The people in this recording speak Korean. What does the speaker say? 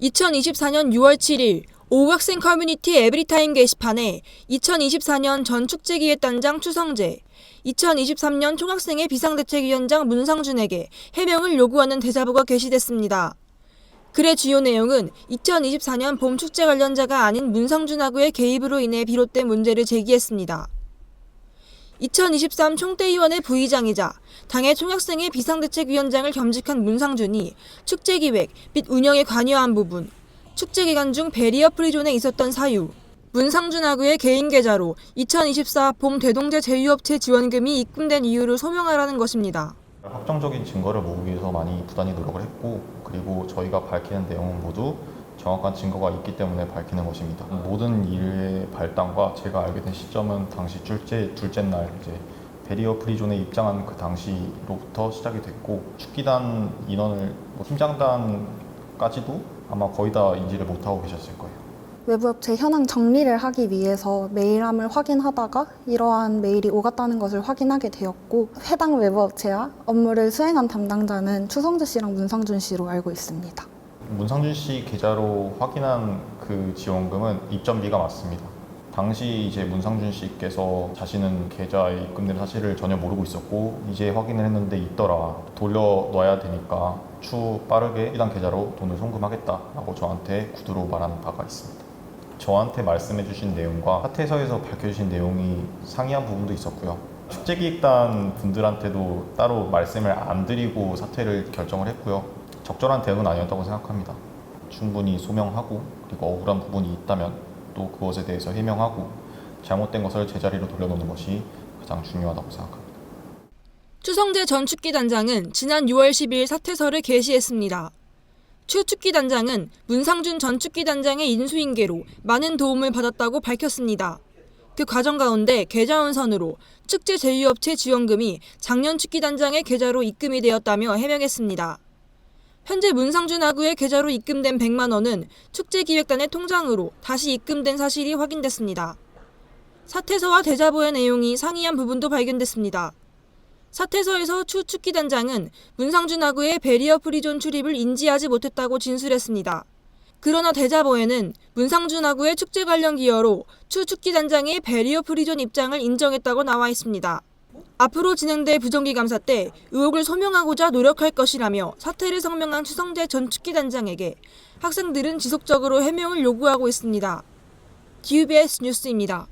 2024년 6월 7일 오학생 커뮤니티 에브리타임 게시판에 2024년 전 축제기획단장 추성재, 2023년 총학생회 비상대책위원장 문상준에게 해명을 요구하는 대자보가 게시됐습니다. 글의 주요 내용은 2024년 봄 축제 관련자가 아닌 문상준하고의 개입으로 인해 비롯된 문제를 제기했습니다. 2023 총대위원회 부의장이자 당의 총학생회 비상대책위원장을 겸직한 문상준이 축제 기획 및 운영에 관여한 부분, 축제 기간 중 베리어 프리존에 있었던 사유, 문상준하고의 개인 계좌로 2024 봄 대동제 제휴업체 지원금이 입금된 이유를 소명하라는 것입니다. 확정적인 증거를 모으기 위해서 많이 부단히 노력을 했고 그리고 저희가 밝히는 내용은 모두 정확한 증거가 있기 때문에 밝히는 것입니다. 모든 일의 발단과 제가 알게 된 시점은 당시 둘째 둘째 날 이제 베리어 프리존에 입장한 그 당시로부터 시작이 됐고 축기단 인원을 뭐 팀장단까지도 아마 거의 다 인지를 못하고 계셨을 거예요. 외부업체 현황 정리를 하기 위해서 메일함을 확인하다가 이러한 메일이 오갔다는 것을 확인하게 되었고 해당 외부업체와 업무를 수행한 담당자는 추성재 씨랑 문상준 씨로 알고 있습니다. 문상준 씨 계좌로 확인한 그 지원금은 입점비가 맞습니다. 당시 이제 문상준 씨께서 자신은 계좌에 입금된 사실을 전혀 모르고 있었고 이제 확인을 했는데 있더라 돌려 놔야 되니까 추 빠르게 해당 계좌로 돈을 송금하겠다라고 저한테 구두로 말한 바가 있습니다. 저한테 말씀해 주신 내용과 사태서에서 밝혀주신 내용이 상이한 부분도 있었고요. 축제기획단 분들한테도 따로 말씀을 안 드리고 사퇴를 결정을 했고요. 적절한 대응은 아니었다고 생각합니다. 충분히 소명하고 그리고 억울한 부분이 있다면 또 그것에 대해서 해명하고 잘못된 것을 제자리로 돌려놓는 것이 가장 중요하다고 생각합니다. 추성재 전 축기 단장은 지난 6월 10일 사퇴서를 게시했습니다. 추 축기 단장은 문상준 전 축기 단장의 인수인계로 많은 도움을 받았다고 밝혔습니다. 그 과정 가운데 계좌원선으로 축제 제휴업체 지원금이 작년 축기 단장의 계좌로 입금이 되었다며 해명했습니다. 현재 문상준 하구의 계좌로 입금된 100만 원은 축제기획단의 통장으로 다시 입금된 사실이 확인됐습니다. 사퇴서와 대자보의 내용이 상이한 부분도 발견됐습니다. 사퇴서에서 추 축기단장은 문상준 하구의 베리어 프리존 출입을 인지하지 못했다고 진술했습니다. 그러나 대자보에는 문상준 하구의 축제 관련 기여로 추 축기단장의 베리어 프리존 입장을 인정했다고 나와 있습니다. 앞으로 진행될 부정기 감사 때 의혹을 소명하고자 노력할 것이라며 사퇴를 성명한 추성재 전 축기단장에게 학생들은 지속적으로 해명을 요구하고 있습니다. GBS 뉴스입니다.